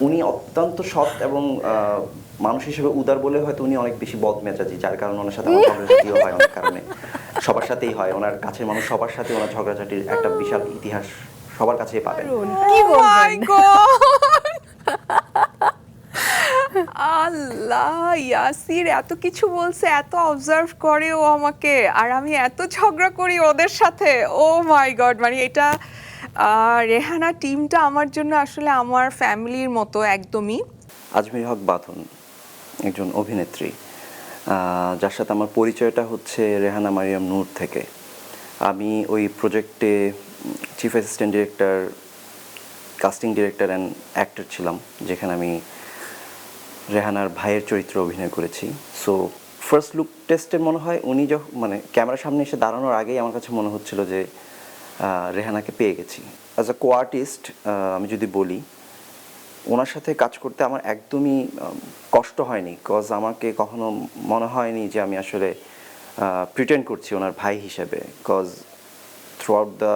উনি অত্যন্ত সৎ এবং আহ, মানুষ হিসেবে উদার বলে হয়তো উনি অনেক বেশি বদ মেজাজি যার কারণে ওনার সাথে আমার ঝগড়াঝাটিও হয় অনেক কারণে। সবার সাথেই হয়। ওনার কাছের মানুষ সবার সাথে ওনার ঝগড়াঝাটির একটা বিশাল ইতিহাস সবার কাছেই পাবেন কি Oh বলবেন? আল্লাহ ইয়াসির এত কিছু বলছে এত অবজার্ভ করে ও আমাকে আর আমি এত ঝগড়া করি ওদের সাথে। ও মাই গড মানে এটা রেহানা, টিমটা আমার জন্য আসলে আমার ফ্যামিলির মতো একদমই। আজমির হক বাঁধন, একজন অভিনেত্রী। যার সাথে আমার পরিচয়টা হচ্ছে রেহানা মারিয়াম নূর থেকে। আমি ওই প্রজেক্টে chief assistant director, casting director and actor ছিলাম, যেখানে আমি রেহানার ভাইয়ের চরিত্রে অভিনয় করেছি। সো ফার্স্ট লুক টেস্টে মনে হয় উনি যখন মানে ক্যামেরার সামনে এসে দাঁড়ানোর আগেই আমার কাছে মনে হচ্ছিল যে রেহানাকে পেয়ে গেছি। অ্যাজ আ কো আর্টিস্ট আমি যদি বলি, ওনার সাথে কাজ করতে আমার একদমই কষ্ট হয়নি কজ আমাকে কখনো মনে হয়নি যে আমি আসলে প্রিটেন্ড করছি ওনার ভাই হিসেবে। Cause throughout the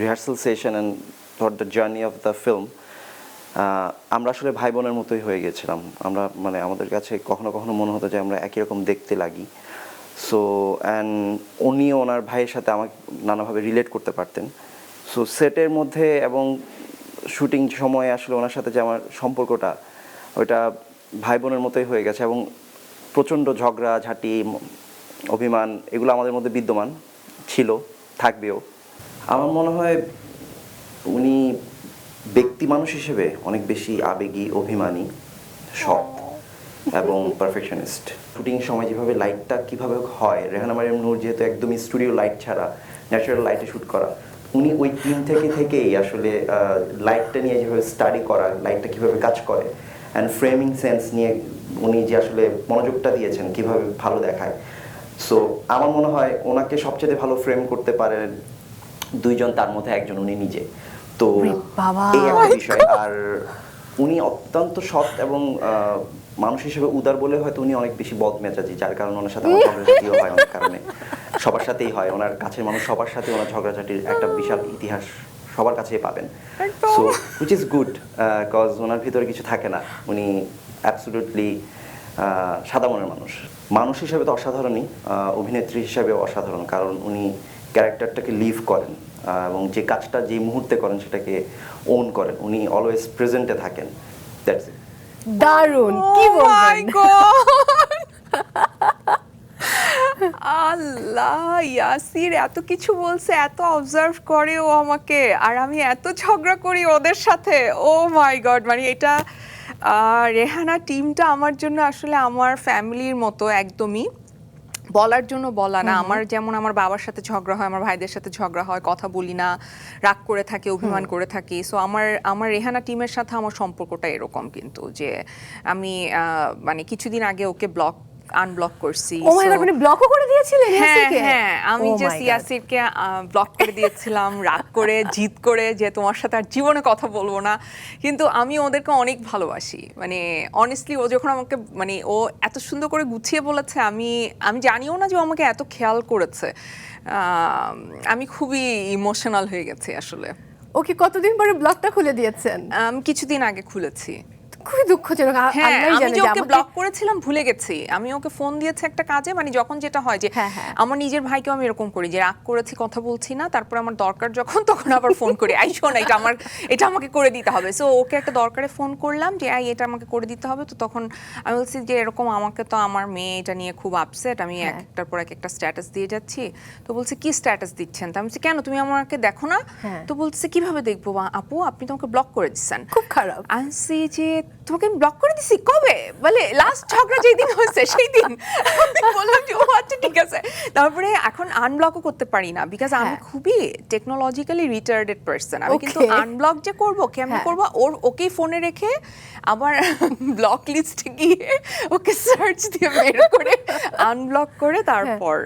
rehearsal session and throughout the journey of the film আমরা আসলে ভাই বোনের মতোই হয়ে গেছিলাম। আমরা মানে আমাদের কাছে কখনো কখনো মনে হতো যে আমরা একই রকম দেখতে লাগি। সো অ্যান্ড উনিও ওনার ভাইয়ের সাথে আমাকে নানাভাবে রিলেট করতে পারতেন। সো সেটের মধ্যে এবং শুটিং সময়ে আসলে ওনার সাথে যে আমার সম্পর্কটা, ওইটা ভাই বোনের মতোই হয়ে গেছে এবং প্রচণ্ড ঝগড়া, ঝাঁটি অভিমান এগুলো আমাদের মধ্যে বিদ্যমান ছিল, থাকবেও। আমার মনে হয় উনি ব্যক্তি মানুষ হিসেবে অনেক বেশি আবেগী, অভিমানী, সৎ। এবং পারফেকশনিস্ট শুটিং সময় যেভাবে লাইটটা কীভাবে হয় রেহানা মারিয়াম নূর যেহেতু একদমই স্টুডিও লাইট ছাড়া ন্যাচারাল লাইটে শ্যুট করা উনি ওই টিম থেকে থেকেই আসলে লাইটটা নিয়ে যেভাবে স্টাডি করা লাইটটা কীভাবে কাজ করে অ্যান্ড ফ্রেমিং সেন্স নিয়ে উনি যে আসলে মনোযোগটা দিয়েছেন কীভাবে ভালো দেখায়। সো আমার মনে হয় ওনাকে সবচেয়ে ভালো ফ্রেম করতে পারেন দুইজন তার মধ্যে একজন উনি নিজে। তো এই একটা বিষয়। আর উনি অত্যন্ত সৎ এবং আহ, মানুষ হিসেবে উদার বলে হয়তো উনি অনেক বেশি বদ মেজাজি যার কারণে ওনার সাথে আমার ঝগড়াঝাটিও হয় অনেক কারণে। সবার সাথেই হয়। ওনার কাছের মানুষ সবার সাথে ওনার ঝগড়াঝাটির একটা বিশাল ইতিহাস সবার কাছেই পাবেন। So which is good cause ওনার ভিতরে কিছু থাকে না। উনি অ্যাবসলুটলি সাদা মনের মানুষ। মানুষ হিসেবে তো অসাধারণই অভিনেত্রী হিসেবেও অসাধারণ। কারণ উনি ক্যারেক্টারটাকে লিভ করেন এবং যে কাজটা যে মুহূর্তে করেন সেটাকে ওন করেন। উনি অলওয়েজ প্রেজেন্টে থাকেন। দ্যাটস ইট দারুণ কি Oh বলবেন? আল্লাহ ইয়াসির এত কিছু বলছে এত অবজার্ভ করে ও আমাকে আর আমি এত ঝগড়া করি ওদের সাথে। ও মাই গড মানে এটা আহ, রেহানা টিমটা আমার জন্য আসলে আমার ফ্যামিলির মতো একদমই। বলার জন্য বলা না। আমার যেমন আমার বাবার সাথে ঝগড়া হয় আমার ভাইদের সাথে ঝগড়া হয় কথা বলি না রাগ করে থাকি অভিমান করে থাকি। সো আমার আমার রেহানা টিমের সাথে আমার সম্পর্কটা এরকম কিন্তু যে আমি মানে কিছুদিন আগে ওকে ব্লক আনব্লক করছি ও মাই গড মানে ব্লকও করে দিয়েছিলেন হ্যাঁ? হ্যাঁ আমি Oh যে সিয়াসিরকে ব্লক করে দিয়েছিলাম রাগ করে জিদ করে যে তোমার সাথে আর জীবনে কথা বলব না কিন্তু আমি ওদেরকে অনেক ভালোবাসি। মানে অনেস্টলি ও যখন আমাকে মানে ও এত সুন্দর করে গুছিয়ে বলেছে আমি আমি জানিও না যে ও আমাকে এত খেয়াল করেছে। আমি খুবই ইমোশনাল হয়ে গেছি আসলে। ওকে কতদিন পরে ব্লকটা খুলে দিয়েছেন? আমি কিছুদিন আগে খুলেছি। খুবই দুঃখজনক। হ্যাঁ আল্লাহই জানে যে আমাকে- ব্লক করেছিলাম ভুলে গেছি। আমি ওকে ফোন দিয়েছি একটা কাজে মানে যখন যেটা হয় যে হ্যাঁ, হ্যাঁ। আমার নিজের ভাইকেও আমি এরকম করি যে রাগ করেছি কথা বলছি না তারপর আমার দরকার যখন তখন আবার ফোন করি। আই শোন এটা আমার এটা আমাকে করে দিতে হবে। সো ওকে একটা দরকারে ফোন করলাম যে আই এটা আমাকে করে দিতে হবে। তো তখন আমি বলছি যে এরকম আমাকে তো আমার মেয়ে এটা নিয়ে খুব আপসেট আমি এক। একটার পর এক একটা স্ট্যাটাস দিয়ে যাচ্ছি। তো বলছে কি স্ট্যাটাস দিচ্ছেন? তো আমি বলছি কেন তুমি আমাকে দেখো না। তো বলছে কীভাবে দেখব আপু আপনি তোমাকে ব্লক করে দিচ্ছেন। খুব খারাপ। আনসি যে তোমাকে আমি ব্লক করে দিছি? কবে? বলে লাস্ট ঝগড়া যেই দিন হয়েছে সেই দিন। বললাম যে ও আচ্ছা ঠিক আছে। তারপরে এখন আনব্লকও করতে পারি না বিকজ আমি হ্যাঁ। খুবই টেকনোলজিক্যালি রিটার্ডেড পার্সন আমি কিন্তু আনব্লক যে করব কেমন হ্যাঁ। করব? ওর ওকেই ফোনে রেখে আমার ব্লক লিস্টে গিয়ে ওকে সার্চ দিয়ে বের করে আনব্লক করে তারপর